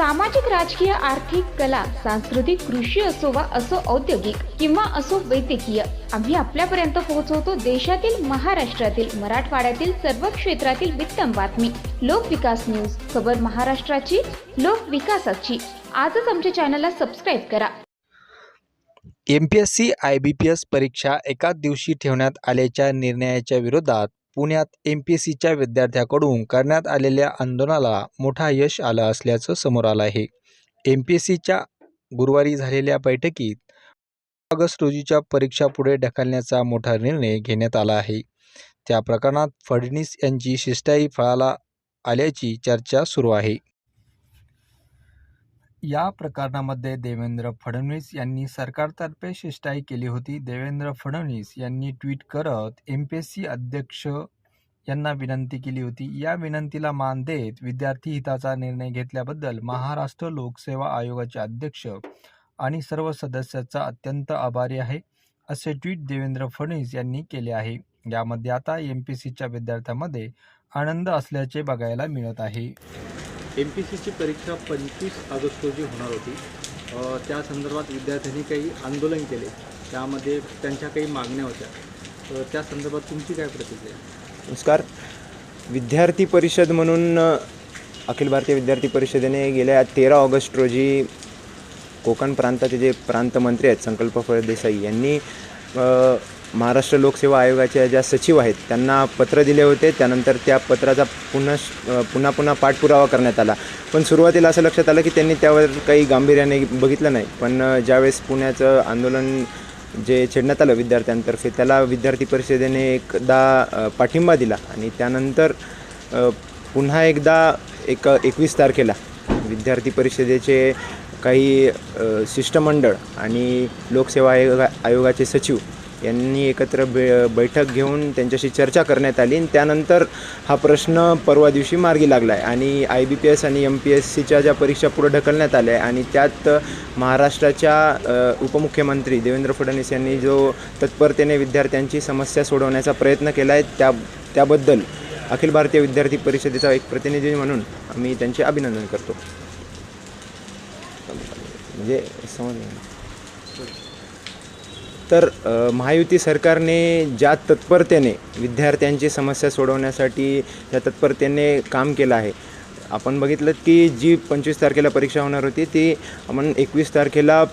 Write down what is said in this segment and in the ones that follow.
सामाजिक राजकीय आर्थिक कला सांस्कृतिक कृषी असो वा असो औद्योगिक किंवा असो वैद्यकीय आम्ही आपल्यापर्यंत पोहोचवतो देशातील महाराष्ट्रातील मराठवाड्यातील सर्व क्षेत्रातील वित्तम बातमी. लोकविकास न्यूज खबर महाराष्ट्राची लोकविकासाची आजच आमच्या चॅनलला सबस्क्राईब करा. M P S C I B P S परीक्षा एकाच दिवशी ठेवण्यात आल्याच्या निर्णयाच्या विरोधात पुण्यात एम पी एस सीच्या विद्यार्थ्याकडून करण्यात आलेल्या आंदोलनाला मोठा यश आलं असल्याचं समोर आलं आहे. एम पी एस सीच्या गुरुवारी झालेल्या बैठकीत ऑगस्ट रोजीच्या परीक्षा पुढे ढकलण्याचा मोठा निर्णय घेण्यात आला आहे. त्या प्रकरणात फडणवीस यांची शिष्टाई फळाला आल्याची चर्चा सुरू आहे. या प्रकरणामध्ये देवेंद्र फडणवीस यांनी सरकारतर्फे शिष्टाई केली होती. देवेंद्र फडणवीस यांनी ट्विट करत एम पी एस सी अध्यक्ष यांना विनंती केली होती. या विनंतीला मान देत विद्यार्थी हिताचा निर्णय घेतल्याबद्दल महाराष्ट्र लोकसेवा आयोगाचे अध्यक्ष आणि सर्व सदस्याचा अत्यंत आभारी आहे असे ट्विट देवेंद्र फडणवीस यांनी केले आहे. यामध्ये आता एम पी सीच्या विद्यार्थ्यांमध्ये आनंद असल्याचे बघायला मिळत आहे. एम पी सीची परीक्षा पंचवीस ऑगस्ट रोजी होणार होती. त्या संदर्भात विद्यार्थ्यांनी काही आंदोलन केले. त्यामध्ये त्यांच्या काही मागण्या होत्या. तर त्या संदर्भात तुमची काय प्रतिक्रिया? नमस्कार. विद्यार्थी परिषद म्हणून अखिल भारतीय विद्यार्थी परिषदेने गेल्या तेरा ऑगस्ट रोजी कोकण प्रांताचे जे प्रांतमंत्री आहेत संकल्प फळदेसाई यांनी महाराष्ट्र लोकसेवा आयोगाच्या ज्या सचिव आहेत त्यांना पत्र दिले होते. त्यानंतर त्या पत्राचा पुन्हा पुन्हा पुन्हा पाठपुरावा करण्यात आला. पण सुरुवातीला असं लक्षात आलं की त्यांनी त्यावर काही गांभीर्याने बघितलं नाही. पण ज्यावेळेस पुण्याचं आंदोलन जे छेडण्यात आलं विद्यार्थ्यांतर्फे त्याला विद्यार्थी परिषदेने एकदा पाठिंबा दिला आणि त्यानंतर पुन्हा एकदा एक एकवीस तारखेला विद्यार्थी परिषदेचे काही शिष्टमंडळ आणि लोकसेवा आयोगा आयोगाचे सचिव यांनी एकत्र बे बैठक घेऊन त्यांच्याशी चर्चा करण्यात आली आणि त्यानंतर हा प्रश्न परवा दिवशी मार्गी लागला आहे आणि आय बी पी एस आणि एम पी एस सीच्या ज्या परीक्षा पुढे ढकलण्यात आल्या आहे आणि त्यात महाराष्ट्राच्या उपमुख्यमंत्री देवेंद्र फडणवीस यांनी जो तत्परतेने विद्यार्थ्यांची समस्या सोडवण्याचा प्रयत्न केला आहे त्या त्याबद्दल अखिल भारतीय विद्यार्थी परिषदेचा एक प्रतिनिधी म्हणून आम्ही त्यांचे अभिनंदन करतो. म्हणजे समजलं. तर महायुती सरकारने ज्या तत्परतेने विद्यार्थ्यांची समस्या सोडवण्यासाठी त्या तत्परतेने काम केलं आहे. आपण बघितलं की जी पंचवीस तारखेला परीक्षा होणार होती ती आपण एकवीस तारखेला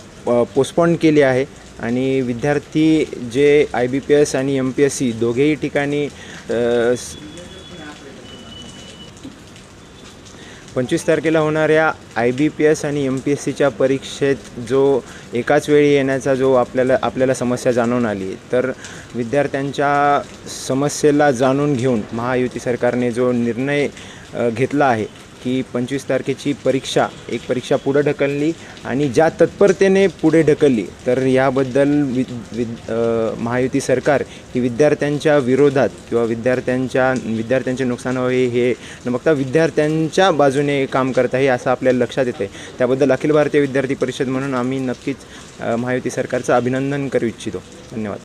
पोस्टपॉन केली आहे. आणि विद्यार्थी जे आय बी पी एस आणि एम पी एस सी दोघेही ठिकाणी अ, स- पंचवीस तारखेला होणाऱ्या आय बी पी एस आणि एम पी एस सीच्या परीक्षेत जो एकाच वेळी येण्याचा जो आपल्याला आपल्याला समस्या जाणून आली तर विद्यार्थ्यांच्या समस्येला जाणून घेऊन महायुती सरकारने जो निर्णय घेतला आहे की पंचवीस तारखेची परीक्षा एक परीक्षा पुढं ढकलली आणि ज्या तत्परतेने पुढे ढकलली तर याबद्दल वि विद महायुती सरकार ही विद्यार्थ्यांच्या विरोधात किंवा विद्यार्थ्यांच्या विद्यार्थ्यांचे नुकसान व्हावे हे न बघता विद्यार्थ्यांच्या बाजूने काम करत आहे असं आपल्याला लक्षात येतं आहे त्याबद्दल अखिल भारतीय विद्यार्थी परिषद म्हणून आम्ही नक्कीच महायुती सरकारचं अभिनंदन करू इच्छितो. धन्यवाद.